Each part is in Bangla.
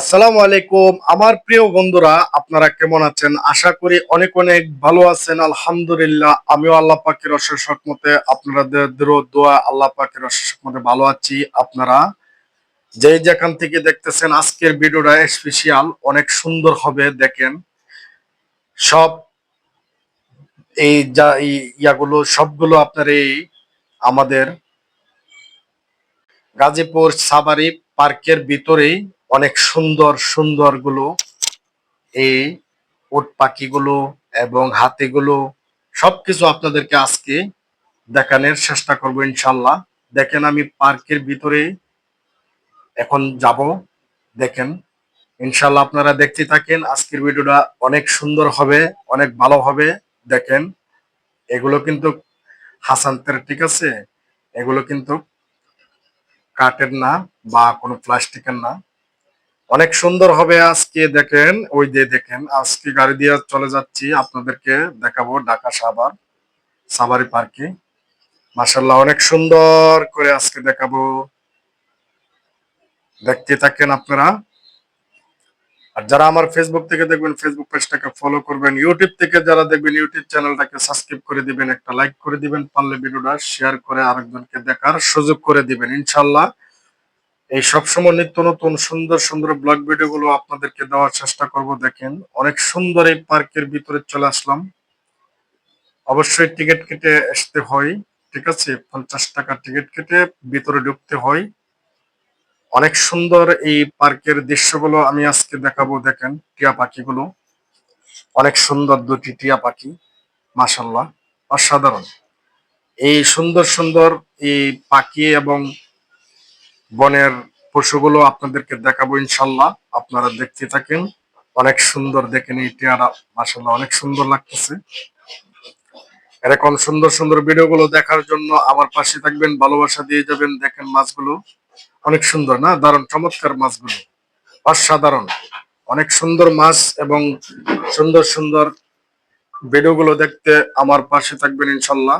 আসসালামু আলাইকুম। আমার প্রিয় বন্ধুরা, আপনারা কেমন আছেন? আশা করি অনেক অনেক ভালো আছেন। আলহামদুলিল্লাহ, আমিও আল্লাহ পাকের অশেষ মতে আপনাদের দোয়া আল্লাহ পাকের অশেষ মতে ভালো আছি। আপনারা যে যেখান থেকে দেখতেছেন, আজকের ভিডিওটা স্পেশাল অনেক সুন্দর হবে, দেখেন। সব এই যা ইয়াগুলো, সবগুলো আপনার এই আমাদের গাজীপুর সাবারি পার্কের ভিতরেই অনেক সুন্দর সুন্দরগুলো এই উট পাখিগুলো এবং হাতিগুলো, সবকিছু আপনাদেরকে আজকে দেখানোর চেষ্টা করব ইনশাল্লাহ দেখেন আমি পার্কের ভিতরে এখন যাব, দেখেন। ইনশাল্লাহ আপনারা দেখতে থাকেন, আজকের ভিডিওটা অনেক সুন্দর হবে, অনেক ভালো হবে, দেখেন। এগুলো কিন্তু হাসান্তের ঠিক আছে? এগুলো কিন্তু কাঠের না বা কোনো প্লাস্টিকের না। অনেক সুন্দর হবে আজকে, দেখেন, ওই যে দেখেন, আজকে গাড়ি দিয়ে চলে যাচ্ছি, আপনাদেরকে দেখাবো ঢাকা সাভার, সাভারি পার্কে। মাসাল্লাহ অনেক সুন্দর করে আজকে দেখাবো। দেখতে থাকেন আপনারা। আর যারা আমার ফেসবুক থেকে দেখবেন ফেসবুক পেজটাকে ফলো করবেন ইউটিউব থেকে যারা দেখবেন ইউটিউব চ্যানেলটাকে সাবস্ক্রাইব করে দিবেন, একটা লাইক করে দিবেন, পারলে ভিডিওটা শেয়ার করে আরেকজনকে দেখার সুযোগ করে দিবেন ইনশাল্লাহ এই সবসময় নিত্য নতুন, সুন্দর সুন্দর ব্লগ ভিডিও গুলো আপনাদেরকে দেওয়ার চেষ্টা করব, দেখেন। অনেক সুন্দর এই পার্কের ভিতরে চলে আসলাম। অবশ্যই টিকিট কেটে আসতে হয়, ঠিক আছে? পঞ্চাশ টাকা টিকিট কেটে ভিতরে ঢুকতে হয়। অনেক সুন্দর এই পার্কের দৃশ্যগুলো আমি আজকে দেখাবো, দেখেন, টিয়া পাখিগুলো। অনেক সুন্দর দুটি টিয়া পাখি মাসাল্লাহ অসাধারণ। এই সুন্দর সুন্দর এই পাখি এবং বনের পশুগুলো আপনাদেরকে দেখাবো ইনশাল্লাহ। আপনারা দেখতে থাকেন। অনেক সুন্দর দেখেন এই টিয়ারা মাসাল্লাহ অনেক সুন্দর লাগতেছে। এরকম সুন্দর সুন্দর ভিডিও গুলো দেখার জন্য আমার পাশে থাকবেন, ভালোবাসা দিয়ে যাবেন, দেখেন মাছগুলো। অনেক সুন্দর, না? দারুণ, চমৎকার মাছগুলো। অসাধারণ। অনেক সুন্দর মাছ এবং সুন্দর সুন্দর ভিডিও গুলো দেখতে আমার পাশে থাকবেন ইনশাল্লাহ।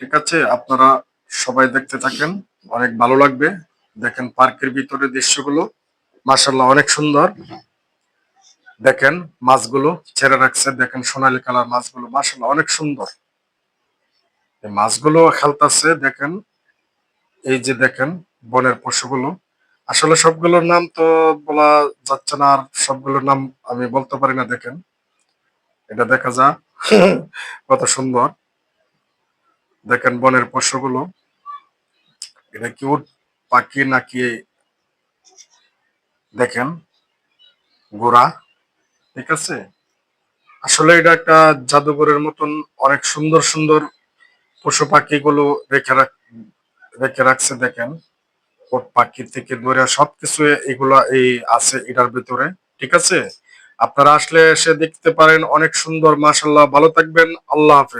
ঠিক আছে? আপনারা সবাই দেখতে থাকেন, অনেক ভালো লাগবে। দেখেন পার্কের ভিতরে দৃশ্যগুলো মাসাল্লাহ অনেক সুন্দর। দেখেন মাছগুলো, ছেড়ে রাখছে, দেখেন সোনালী কালার মাছগুলো মাসাল্লাহ অনেক সুন্দর। মাছগুলো খেলতেছে, দেখেন, এই যে দেখেন বনের পশুগুলো। আসলে সবগুলোর নাম তো বলা যাচ্ছে না, আর সবগুলোর নাম আমি বলতে পারি না, দেখেন। এটা দেখা যা কত সুন্দর। দেখেন বনের পশুগুলো এটা কি উট, পাখি নাকি দেখেন গোড়া ঠিক আছে? আসলে এটা একটা জাদুঘরের মতন অনেক সুন্দর সুন্দর পশু পাখিগুলো রেখে রাখ, রেখে রাখছে দেখেন। ওট পাখি থেকে ধরে সবকিছু এগুলা এই আছে এটার ভিতরে, ঠিক আছে? আপনারা আসলে এসে দেখতে পারেন। অনেক সুন্দর মাসাল্লাহ ভালো থাকবেন। আল্লাহ হাফেজ।